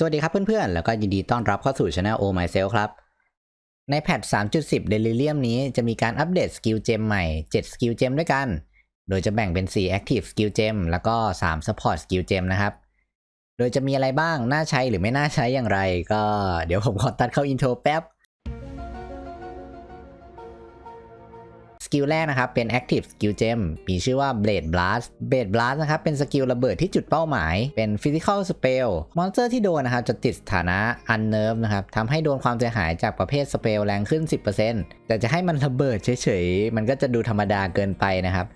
สวัสดีครับเพื่อนๆ แล้วก็ยินดีต้อนรับเข้าสู่ช anel O Myself ครับ ในแพท 3.10 Delirium นี้จะมีการอัปเดตสกิลเจมใหม่ 7 สกิลเจมด้วยกัน โดยจะแบ่งเป็น 4 Active Skill Gem แล้วก็ 3 Support Skill Gem นะครับ โดยจะมีอะไรบ้าง น่าใช้หรือไม่น่าใช้อย่างไร ก็เดี๋ยวผมขอตัดเข้าอินโทรแป๊บ กิลแรกนะครับ เป็น Active Skill Gem มีชื่อว่า Blade Blast Blade Blast นะครับ เป็นสกิลระเบิดที่จุดเป้าหมาย เป็น Physical Spell มอนสเตอร์ที่โดนนะครับ จะติดสถานะ Unnerve นะครับทำให้โดนความเสียหายจากประเภท Spell แรงขึ้น 10%แต่จะให้มันระเบิดเฉยๆ มันก็จะดูธรรมดาเกินไปนะครับ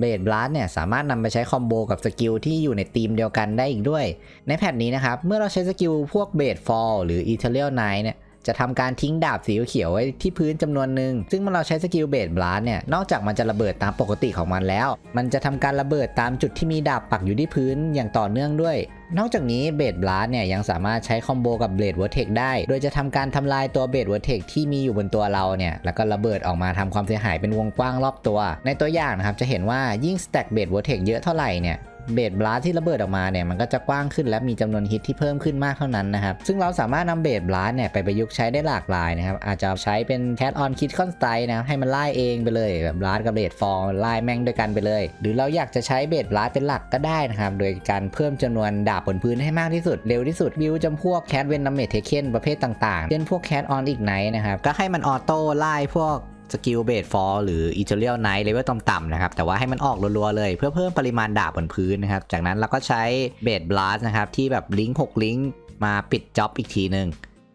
Blade Blast เนี่ยสามารถนำไปใช้คอมโบกับสกิลที่อยู่ในทีมเดียวกันได้อีกด้วย ในแพทนี้นะครับ เมื่อเราใช้สกิลพวก Blade Fall หรือ Ethereal Knight เนี่ย จะทำการทิ้งดาบสีเขียวไว้ที่พื้นจำนวนหนึ่งซึ่งเมื่อเราใช้สกิลเบดบลัสเนี่ยนอกจากมันจะระเบิดตามปกติของมันแล้ว มันจะทำการระเบิดตามจุดที่มีดาบปักอยู่ที่พื้นอย่างต่อเนื่องด้วย นอกจากนี้เบดบลัสเนี่ยยังสามารถใช้คอมโบกับเบลดเวอร์เทกได้ โดยจะทำการทำลายตัวเบดเวอร์เทกที่มีอยู่บนตัวเราเนี่ยแล้วก็ระเบิดออกมาทำความเสียหายเป็นวงกว้างรอบตัว ในตัวอย่างนะครับจะเห็นว่ายิ่งสแต็กเบดเวอร์เทกเยอะเท่าไหร่เนี่ย เบดบลัสที่ระเบิดออกมาเนี่ยมันก็จะกว้างขึ้นและมีจำนวนฮิตที่เพิ่มขึ้นมากเท่านั้นนะครับ ซึ่งเราสามารถนำเบดบลัสเนี่ยไปประยุกต์ใช้ได้หลากหลายนะครับ อาจจะใช้เป็นแค t ออนคิดคอนสไตนะครับให้มันไล่เองไปเลยแบบบลัสกับเบดฟอร์ไล่แม่งด้วยกันไปเลย หรือเราอยากจะใช้เบดบลัสเป็นหลักก็ได้นะครับ โดยการเพิ่มจำนวนดาบบนพื้นให้มากที่สุดเร็วที่สุดบิวจำพวกแค t เวนนัมเมทเทเคนประเภทต่างๆเช่นพวกแค t ออนอีกไนนะครับก็ให้มันออโต้ไล่พวก สกิลเบดฟอลหรืออีเทเรียลไนท์เลเวลต่ำๆนะครับ แต่ว่าให้มันออกรัวๆเลยเพื่อเพิ่มปริมาณดาบบนพื้นนะครับ จากนั้นเราก็ใช้เบดบลัสนะครับ ที่แบบลิงก์6ลิงก์มาปิดจ็อบอีกทีหนึ่ง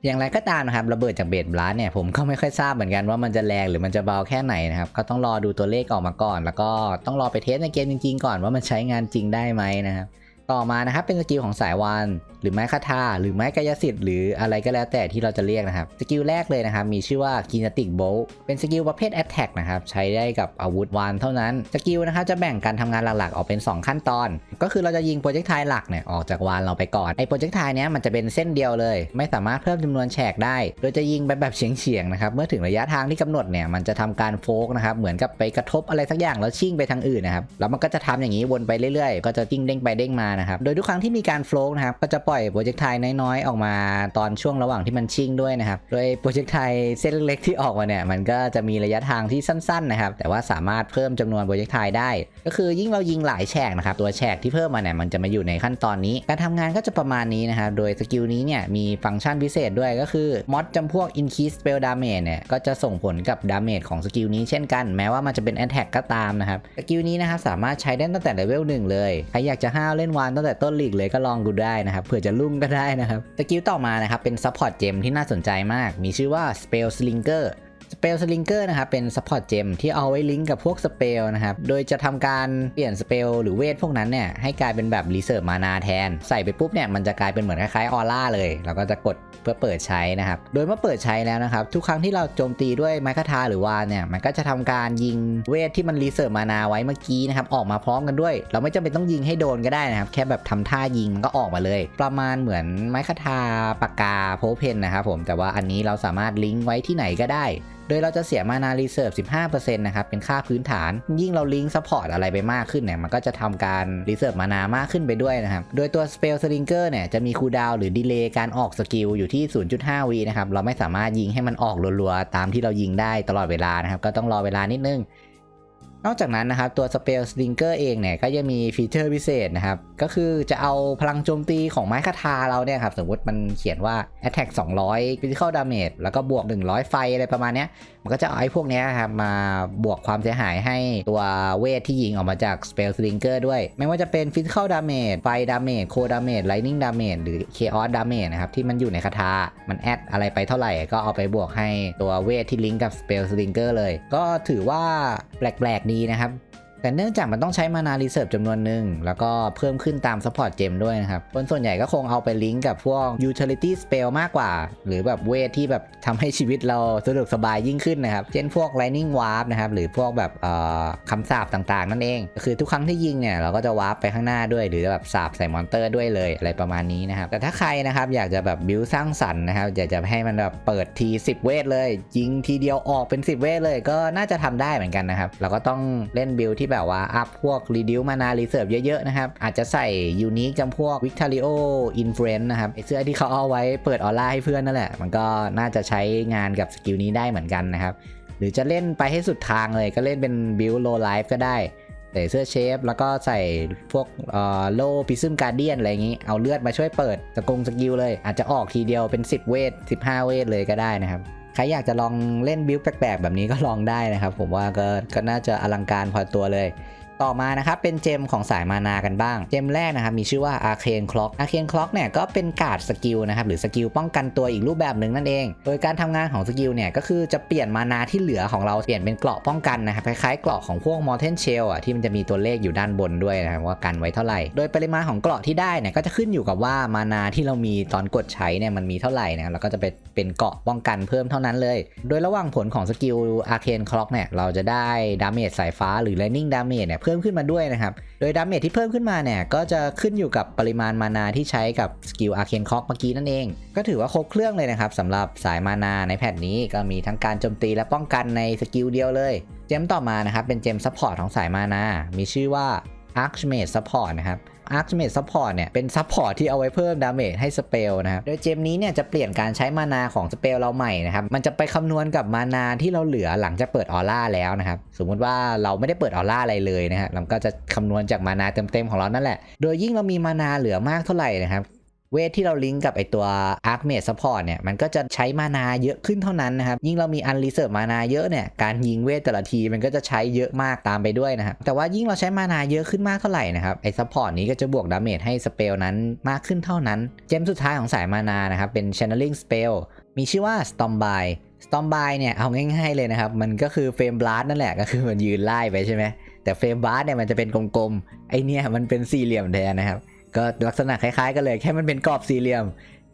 อย่างไรก็ตามนะครับระเบิดจากเบดบลัสเนี่ยผมก็ไม่ค่อยทราบเหมือนกันว่ามันจะแรงหรือมันจะเบาแค่ไหนนะครับ ก็ต้องรอดูตัวเลขออกมาก่อน แล้วก็ต้องรอไปเทสในเกมจริงๆก่อนว่ามันใช้งานจริงได้ไหมนะครับ ต่อมานะครับเป็นสกิลของสายวานหรือไม้คาถาหรือไม้กายสิทธิ์หรืออะไรก็แล้วแต่ที่เราจะเรียกนะครับสกิลแรกเลยนะครับมีชื่อว่า Kinetic Bolt เป็นสกิลประเภท Attack นะครับใช้ได้กับอาวุธวานเท่านั้นสกิลนะครับจะแบ่งการทำงานหลักๆออกเป็น 2 ขั้นตอน ก็คือเราจะยิงโปรเจกต์ไทหลักเนี่ยออกจากวานเราไปก่อนไอ้โปรเจกต์ไทเนี้ยมันจะเป็นเส้นเดียวเลย ไม่สามารถเพิ่มจำนวนแฉกได้ โดยจะยิงไปแบบเฉียงๆนะครับเมื่อถึงระยะทางที่กำหนดเนี่ยมันจะทำการโฟกนะครับเหมือนกับไปกระทบอะไรสักอย่างแล้วชิ่งไปทางอื่นนะครับแล้วมันก็จะทำอย่างนี้วนไปเรื่อยๆ ก็จะจิ้งเด้งไปเด้งมานะครับ โดยทุกครั้งที่มีการโฟกนะครับ ก็จะปล่อยโปรเจกต์ไทน้อยๆ ออกมาตอนช่วงระหว่างที่มันชิ่งด้วยนะครับ โดยโปรเจกต์ไทเส้นเล็กๆที่ออกมาเนี่ย มันก็จะมีระยะทางที่สั้นๆนะครับ แต่ว่าสามารถเพิ่มจำนวนโปรเจกต์ไทได้ ก็คือยิ่งเรายิงหลายแฉกนะครับ ตัวแฉกที่เพิ่มมาเนี่ย มันจะมาอยู่ในขั้นตอนนี้ การทำงานก็จะประมาณนี้นะครับ โดยสกิลนี้เนี่ย มีฟังก์ชันพิเศษด้วย ก็คือมอดจำพวก increase spell damage เนี่ย ก็จะส่งผลกับดาเมจของสกิลนี้เช่นกัน แม้ว่ามันจะเป็น attack ก็ตามนะครับ สกิลนี้นะครับสามารถใช้ได้ตั้งแต่เลเวลหนึ่งเลย ใครอยากจะห้าวเล่นวานตั้งแต่ต้นลีกเลยก็ลองดูได้นะครับเผื่อจะลุ่งก็ได้นะครับสกิลต่อมานะครับเป็นซัพพอร์ตเจมที่น่าสนใจมาก มีชื่อว่า Spell Slinger Spell Slinger นะครับเป็น Support Gem ที่เอาไว้ลิงก์กับพวก Spell นะครับ โดยจะทำการเปลี่ยน Spell หรือเวทพวกนั้นเนี่ยให้กลายเป็นแบบ Reserve Mana แทน ใส่ไปปุ๊บเนี่ยมันจะกลายเป็นเหมือนคล้ายๆออร่าเลยแล้วก็จะกดเพื่อเปิดใช้นะครับ โดยเมื่อเปิดใช้แล้วนะครับ ทุกครั้งที่เราโจมตีด้วยไม้คาทาหรือวานเนี่ยมันก็จะทำการยิงเวทที่มัน Reserve Mana ไว้เมื่อกี้นะครับออกมาพร้อมกันด้วย เราไม่จำเป็นต้องยิงให้โดนก็ได้นะครับแค่แบบทำท่ายิงมันก็ออกมาเลย ประมาณเหมือนไม้คาทาปากกาโพเพนนะครับผมแต่ว่าอันนี้เราสามารถลิงก์ไว้ที่ไหนก็ได้ โดยเราจะเสียมานารีเซิร์ฟ15%นะครับ เป็นค่าพื้นฐาน ยิ่งเราลิงก์ซัพพอร์ตอะไรไปมากขึ้นเนี่ย มันก็จะทำการรีเซิร์ฟมานามากขึ้นไปด้วยนะครับ โดยตัวสเปลสปริงเกอร์เนี่ย จะมีคูลดาวน์หรือดีเลย์การออกสกิลอยู่ที่ 0.5วินะครับ เราไม่สามารถยิงให้มันออกรัวๆ ตามที่เรายิงได้ตลอดเวลานะครับ ก็ต้องรอเวลานิดนึง นอกจากนั้นนะครับตัว Spell Slinger เองเนี่ยก็จะมีฟีเจอร์พิเศษนะครับ ก็คือจะเอาพลังโจมตีของไม้คาทาเราเนี่ยครับ สมมติมันเขียนว่า attack 200 physical damage แล้วก็บวก 100 ไฟอะไรประมาณเนี้ยมันก็จะเอาไอ้พวกเนี้ยครับมาบวกความเสียหายให้ตัวเวทที่ยิงออกมาจาก Spell Slinger ด้วย ไม่ว่าจะเป็น Physical Damage ไฟ Damage Cold Damage Lightning Damage หรือ Chaos Damage นะครับที่มันอยู่ในคาถามันแอดอะไรไปเท่าไหร่ก็เอาไปบวกให้ตัวเวทที่ลิงก์กับ Spell Slinger เลย ก็ถือว่าแปลกๆดีนะครับ แต่เนื่องจากมันต้องใช้มานารีเซิร์ฟจำนวนหนึ่ง แล้วก็เพิ่มขึ้นตามซัพพอร์ตเจมด้วยนะครับ คนส่วนใหญ่ก็คงเอาไปลิงก์กับพวก utility spell มากกว่า หรือแบบเวทที่แบบทำให้ชีวิตเราสะดวกสบายยิ่งขึ้นนะครับ เช่นพวก lightning warp นะครับ หรือพวกแบบเอ่อคำสาปต่างๆ นั่นเอง คือทุกครั้งที่ยิงเนี่ย เราก็จะวาร์ปไปข้างหน้าด้วย หรือแบบสาบใส่มอนเตอร์ด้วยเลยอะไรประมาณนี้นะครับ แต่ถ้าใครนะครับอยากจะแบบบิวสร้างสรรค์นะครับ อยากจะให้มันแบบเปิดที 10 เวทเลย ยิงทีเดียวออกเป็น 10 เวทเลย ก็น่าจะทำได้เหมือนกันนะครับ เราก็ต้องเล่นบิวที่แบบแบบว่า อัพพวก reduce mana reserve เยอะๆนะครับ อาจจะใส่ unique จำพวก Victorio influence นะครับเสื้อที่เขาเอาไว้เปิดออร่าให้เพื่อนนั่นแหละ มันก็น่าจะใช้งานกับสกิลนี้ได้เหมือนกันนะครับ หรือจะเล่นไปให้สุดทางเลยก็เล่นเป็น build low life ก็ได้ใส่เสื้อเชฟ แล้วก็ใส่พวกเอ่อโล่พิซึมการเดียนอะไรอย่างนี้ เอาเลือดมาช่วยเปิดสกงสกิลเลย อาจจะออกทีเดียวเป็น 10 เวท 15 เวทเลยก็ได้นะครับ ใครอยากจะลองเล่นบิลแปลกๆแบบนี้ก็ลองได้นะครับ ผมว่าก็ก็น่าจะอลังการพอตัวเลย ต่อมานะครับเป็นเจมของสายมานากันบ้าง เจมแรกนะครับมีชื่อว่า Arcane Clock Arcane Clock เนี่ยก็เป็นการ์ดสกิลนะครับหรือสกิลป้องกันตัวอีกรูปแบบหนึ่งนั่นเอง โดยการทำงานของสกิลเนี่ยก็คือจะเปลี่ยนมานาที่เหลือของเราเปลี่ยนเป็นเกราะป้องกันนะครับคล้ายๆเกราะของพวก Mortal Shell อะที่มันจะมีตัวเลขอยู่ด้านบนด้วยนะครับว่ากันไว้เท่าไหร่ โดยปริมาณของเกราะที่ได้เนี่ยก็จะขึ้นอยู่กับว่ามานาที่เรามีตอนกดใช้เนี่ยมันมีเท่าไหร่นะครับแล้วก็จะเป็นเป็นเกราะป้องกันเพิ่มเท่านั้นเลย โดยระหว่างผลของสกิล Arcane Clock เนี่ยเราจะได้ดาเมจสายฟ้าหรือ Lightning Damage เนี่ยพิ่มขึ้นมาด้วยนะครับ โดยดาเมจที่เพิ่มขึ้นมาเนี่ย ก็จะขึ้นอยู่กับปริมาณมานาที่ใช้กับสกิล Arcane Clock เมื่อกี้นั่นเอง ก็ถือว่าครบเครื่องเลยนะครับสำหรับสายมานาในแพทนี้ก็มีทั้งการโจมตีและป้องกันในสกิลเดียวเลย เจมต่อมานะครับเป็นเจมซัพพอร์ตของสายมานา มีชื่อว่า Archmage Support นะครับ Archmage Support เนี่ยเป็นซัพพอร์ตที่เอาไว้เพิ่มดาเมจให้สเปลนะครับ โดยเจมนี้เนี่ยจะเปลี่ยนการใช้มานาของสเปลเราใหม่นะครับ มันจะไปคำนวณกับมานาที่เราเหลือหลังจากเปิดออร่าแล้วนะครับ สมมุติว่าเราไม่ได้เปิดออร่าอะไรเลยนะฮะเราก็จะคำนวณจากมานาเต็มๆของเรานั่นแหละ โดยยิ่งเรามีมานาเหลือมากเท่าไหร่นะครับ เวทที่เราลิงก์กับไอตัว Arc Mage Support เนี่ย มันก็จะใช้มานาเยอะขึ้นเท่านั้นนะครับ ยิ่งเรามี Unreserved มานาเยอะเนี่ย การยิงเวทแต่ละทีมันก็จะใช้เยอะมากตามไปด้วยนะครับ แต่ว่ายิ่งเราใช้มานาเยอะขึ้นมากเท่าไหร่นะครับ ไอซัพพอร์ตนี้ก็จะบวกดาเมจให้สเปลนั้นมากขึ้นเท่านั้น เจมสุดท้ายของสายมานานะครับ เป็น Channeling Spell มีชื่อว่า Stormby Stormby เนี่ยเอาง่ายๆเลยนะครับ มันก็คือเฟรมบลัสนั่นแหละก็คือมันยืนไล่ไปใช่ไหมแต่เฟรมบลัสเนี่ยมันจะเป็นกลมๆไอเนี่ยมันเป็นสี่เหลี่ยมแทนนะครับ ก็ลักษณะคล้ายๆกันเลยแค่มันเป็นกรอบสี่เหลี่ยม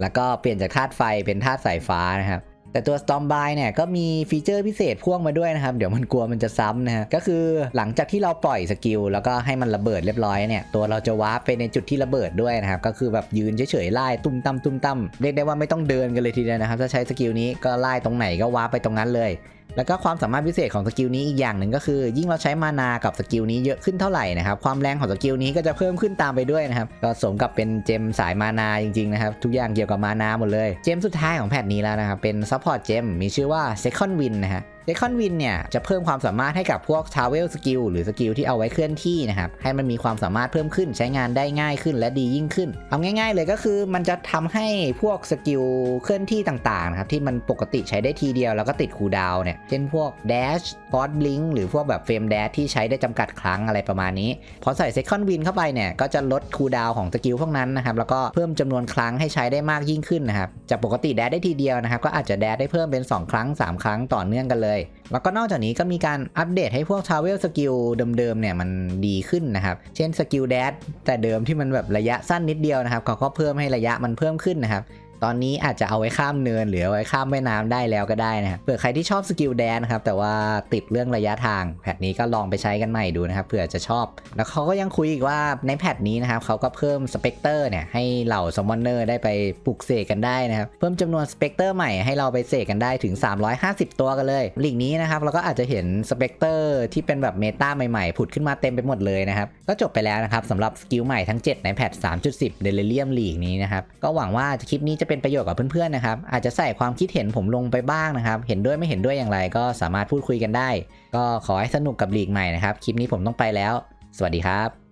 แล้วก็เปลี่ยนจากธาตุไฟเป็นธาตุสายฟ้านะครับแต่ตัว Stormby เนี่ยก็มีฟีเจอร์พิเศษพ่วงมาด้วยนะครับ เดี๋ยวมันกลัวมันจะซ้ำนะฮะก็คือหลังจากที่เราปล่อยสกิลแล้วก็ให้มันระเบิดเรียบร้อยเนี่ยตัวเราจะวาร์ปไปในจุดที่ระเบิดด้วยนะครับ ก็คือแบบยืนเฉยๆไล่ตุ้มตั้มตุ้มตั้มเรียกได้ว่าไม่ต้องเดินกันเลยทีเดียวนะครับ ถ้าใช้สกิลนี้ก็ไล่ตรงไหนก็วาร์ปไปตรงนั้นเลย แล้วก็ความสามารถพิเศษของสกิลนี้อีกอย่างหนึ่งก็คือ ยิ่งเราใช้มานากับสกิลนี้เยอะขึ้นเท่าไหร่นะครับความแรงของสกิลนี้ก็จะเพิ่มขึ้นตามไปด้วยนะครับก็สมกับเป็นเจมสายมานาจริงๆนะครับทุกอย่างเกี่ยวกับมานาหมดเลย เจมสุดท้ายของแพทนี้แล้วนะครับเป็นซัพพอร์ตเจมมีชื่อว่า Second Win นะฮะ เ e คอนวินเนี่ยจะเพิ่มความสามารถให้กับพวกทาวเวลสกิลหรือสกิลที่เอาไว้เคลื่อนที่นะครับ ให้มันมีความสามารถเพิ่มขึ้นใช้งานได้ง่ายขึ้นและดียิ่งขึ้น เอาง่าย ๆ เลยก็คือมันจะทำให้พวกสกิลเคลื่อนที่ต่างๆนะครับที่มันปกติใช้ได้ทีเดียวแล้วก็ติดคูดาวเนี่ยเช่นพวก Dash f o r ์ Blink หรือพวกแบบเฟรม Dash ที่ใช้ได้จำกัดครั้งอะไรประมาณนี้พอใส่ Second Win เข้าไปเนี่ยก็จะลดคูดาวของสกิลพวกนั้นนะครับแล้วก็เพิ่มจำนวนครั้งให้ใช้ได้มากยิ่งขึ้นนะครับจากปกติแดดได้ทีเดียวนะครับก็อาจจะแดดได้เพิ่มเป็น 2 ครั้ง 3 ครั้งต่อเนื่องกันเลยแล้วก็นอกจากนี้ก็มีการอัปเดตให้พวกทาวเวลสกิลเดิมๆเนี่ยมันดีขึ้นนะครับ เช่นสกิลแดดแต่เดิมที่มันแบบระยะสั้นนิดเดียวนะครับเขาก็เพิ่มให้ระยะมันเพิ่มขึ้นนะครับ ตอนนี้อาจจะเอาไว้ข้ามเนินหรือเอาไว้ข้ามแม่น้ำได้แล้วก็ได้นะครับเผื่อใครที่ชอบสกิลแดนนะครับแต่ว่าติดเรื่องระยะทางแพทนี้ก็ลองไปใช้กันใหม่ดูนะครับเผื่อจะชอบ แล้วเขาก็ยังคุยอีกว่าในแพทนี้นะครับเขาก็เพิ่มสเปกเตอร์เนี่ยให้เหล่าซัมมอนเนอร์ได้ไปปลุกเสกกันได้นะครับเพิ่มจำนวนสเปกเตอร์ใหม่ให้เราไปเสกกันได้ถึง 350 ตัวกันเลยหลีกนี้นะครับเราก็อาจจะเห็นสเปกเตอร์ที่เป็นแบบเมตาใหม่ๆ ผุดขึ้นมาเต็มไปหมดเลยนะครับก็จบไปแล้วนะครับสำหรับสกิลใหม่ทั้ง 7 ในแพท3.10เดลเลียมลีกนี้นะครับก็หวังว่าคลิปนี้จะเป็นประโยชน์กับเพื่อนๆนะครับ อาจจะใส่ความคิดเห็นผมลงไปบ้างนะครับ เห็นด้วยไม่เห็นด้วยอย่างไรก็สามารถพูดคุยกันได้ ก็ขอให้สนุกกับลีกใหม่นะครับ คลิปนี้ผมต้องไปแล้ว สวัสดีครับ